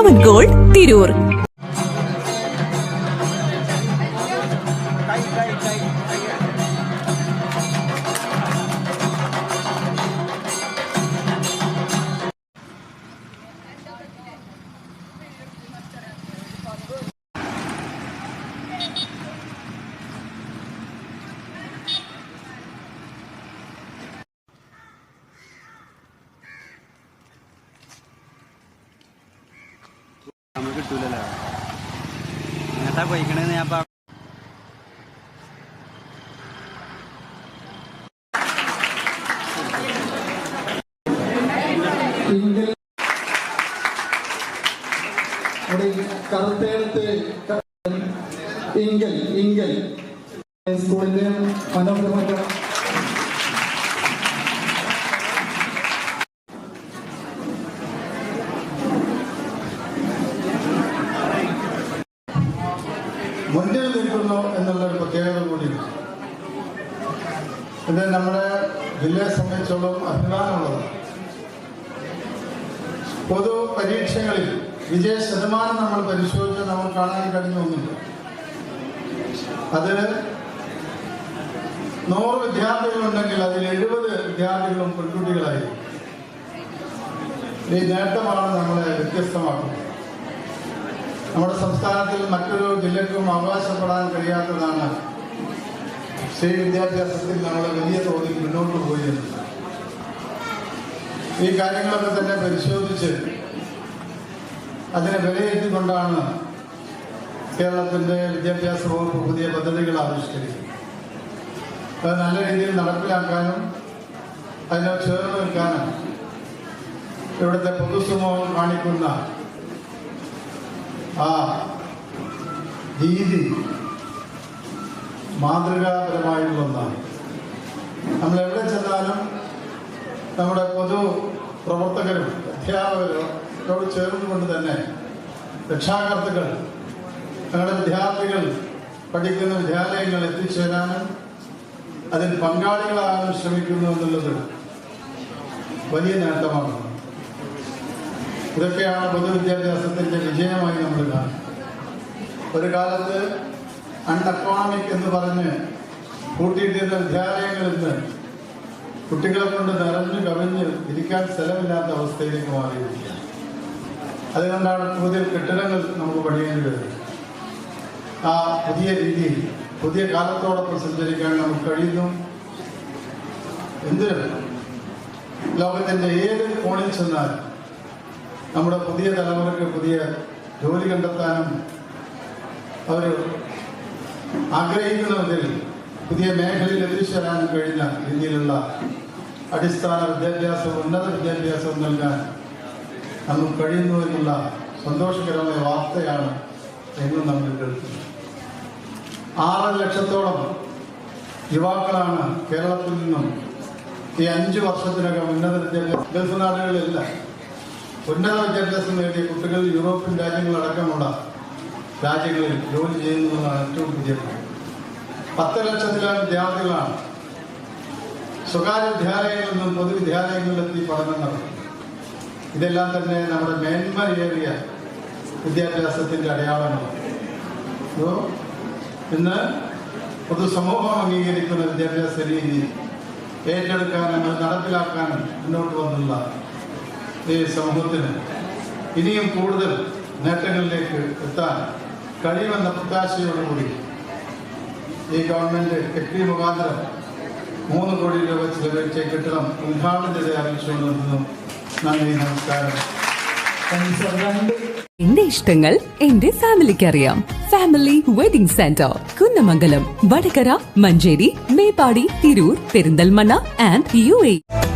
പവൻ gold Tirur. നമുക്ക് കിട്ടൂലല്ലോ. എങ്ങട്ടാ പോയിക്കണേന്ന് ഞാൻ കറുത്തേടത്ത് ഇങ്കൽ ഇങ്കൽ സ്കൂളിന്റെ മനോഹരമായ മുന്നിൽ നിൽക്കുന്നു എന്നുള്ള ഒരു പ്രത്യേകത കൂടിയുണ്ട്. ഇത് നമ്മുടെ ജില്ലയെ സംബന്ധിച്ചോളം അഭിമാനമുള്ളത് പൊതു പരീക്ഷകളിൽ വിജയ ശതമാനം നമ്മൾ പരിശോധിച്ച് നമ്മൾ കാണാൻ കഴിഞ്ഞ ഒന്നുമില്ല അത് നൂറ് വിദ്യാർത്ഥികളുണ്ടെങ്കിൽ അതിൽ എഴുപത് വിദ്യാർത്ഥികളും പെൺകുട്ടികളായി ഈ നേട്ടമാണ് നമ്മളെ വ്യത്യസ്തമാക്കുന്നത്. നമ്മുടെ സംസ്ഥാനത്തിൽ മറ്റൊരു ജില്ലക്കും അവകാശപ്പെടാൻ കഴിയാത്തതാണ്. സ്ത്രീ വിദ്യാഭ്യാസത്തിൽ നമ്മൾ വലിയ തോതിൽ മുന്നോട്ട് പോയി എന്നുള്ളത് ഈ കാര്യങ്ങളൊക്കെ തന്നെ പരിശോധിച്ച് അതിനെ വിലയിരുത്തിക്കൊണ്ടാണ് കേരളത്തിന്റെ വിദ്യാഭ്യാസ വകുപ്പ് പുതിയ പദ്ധതികൾ ആവിഷ്കരിക്കുന്നത്. അത് നല്ല രീതിയിൽ നടപ്പിലാക്കാനും അതിനെ ചേർന്ന് നിൽക്കാനും ഇവിടുത്തെ പൊതുസമൂഹം കാണിക്കുന്ന ആ രീതി മാതൃകാപരമായിട്ടുള്ള ഒന്നാണ്. നമ്മൾ എവിടെ ചെന്നാലും നമ്മുടെ പൊതു പ്രവർത്തകരും അധ്യാപകരും ഇതോട് ചേർന്നുകൊണ്ട് തന്നെ രക്ഷാകർത്തുക്കൾ ഞങ്ങളുടെ വിദ്യാർത്ഥികൾ പഠിക്കുന്ന വിദ്യാലയങ്ങൾ എത്തിച്ചേരാനും അതിൽ പങ്കാളികളാകാനും ശ്രമിക്കുന്നു എന്നുള്ളത് വലിയ നേട്ടമാണ്. ഇതൊക്കെയാണ് പൊതുവിദ്യാഭ്യാസത്തിന്റെ വിജയമായി നമ്മൾ കാണുന്നത്. ഒരു കാലത്ത് അൺഅക്കോണമിക് എന്ന് പറഞ്ഞ് കൂട്ടിയിട്ടിരുന്ന വിദ്യാലയങ്ങളിൽ നിന്ന് കുട്ടികളെ കൊണ്ട് നിറഞ്ഞു കവിഞ്ഞ് ഇരിക്കാൻ സ്ഥലമില്ലാത്ത അവസ്ഥയിലേക്ക് മാറിയിരിക്കുകയാണ്. അതുകൊണ്ടാണ് പുതിയ കെട്ടിടങ്ങൾ നമുക്ക് പണിയേണ്ടി വരുന്നത്. ആ പുതിയ രീതിയിൽ പുതിയ കാലത്തോടൊപ്പം സഞ്ചരിക്കാൻ നമുക്ക് കഴിയുന്നു. എന്തിനും ലോകത്തിന്റെ ഏത് കോണിൽ ചെന്നാൽ നമ്മുടെ പുതിയ തലമുറയ്ക്ക് പുതിയ ജോലി കണ്ടെത്താനും അവർ ആഗ്രഹിക്കുന്നതിൽ പുതിയ മേഖലയിൽ എത്തിച്ചേരാനും കഴിഞ്ഞ രീതിയിലുള്ള അടിസ്ഥാന വിദ്യാഭ്യാസവും ഉന്നത വിദ്യാഭ്യാസവും നൽകാൻ നമുക്ക് കഴിയുന്നു എന്നുള്ള സന്തോഷകരമായ വാർത്തയാണ് എന്നും നമ്മൾ കേൾക്കുന്നത്. ആറ് ലക്ഷത്തോളം യുവാക്കളാണ് കേരളത്തിൽ നിന്നും ഈ അഞ്ച് വർഷത്തിനകം ഉന്നത വിദ്യാഭ്യാസ ഗൾഫ് നാടുകളിലെല്ലാം ഉന്നത വിദ്യാഭ്യാസം നേടിയ കുട്ടികൾ യൂറോപ്യൻ രാജ്യങ്ങളടക്കമുള്ള രാജ്യങ്ങളിൽ ജോലി ചെയ്യുന്നതെന്നാണ് ഏറ്റവും പുതിയ. പത്ത് ലക്ഷത്തിലാണ് വിദ്യാർത്ഥികളാണ് സ്വകാര്യ വിദ്യാലയങ്ങളിൽ നിന്നും പൊതുവിദ്യാലയങ്ങളിലെത്തി പഠനം നടത്തും ഇതെല്ലാം തന്നെ നമ്മുടെ മേന്മയേറിയ വിദ്യാഭ്യാസത്തിന്റെ അടയാളമാണ് ഇന്ന് പൊതുസമൂഹം അംഗീകരിക്കുന്ന വിദ്യാഭ്യാസ രീതി ഏറ്റെടുക്കാനും നടപ്പിലാക്കാനും മുന്നോട്ട് വന്നുള്ള ഈ സമൂഹത്തിന് ഇനിയും കൂടുതൽ നേട്ടങ്ങളിലേക്ക് എത്താൻ കഴിയുമെന്ന പ്രത്യാശയോടുകൂടി ഈ ഗവൺമെന്റ് എക്രി മുഖാന്തരം മൂന്ന് കോടി രൂപ ചിലവഴിച്ച കെട്ടിടം ഉദ്ഘാടനം ചെയ്ത് അറിയിച്ചുകൊണ്ട് നിർത്തുന്നു നന്ദി നമസ്കാരം. എന്റെ ഇഷ്ടങ്ങൾ എന്റെ ഫാമിലിക്ക് അറിയാം. Family wedding centre Kunnamangalam Vadakara Manjeri Meppadi Tirur Perinthalmanna and U A.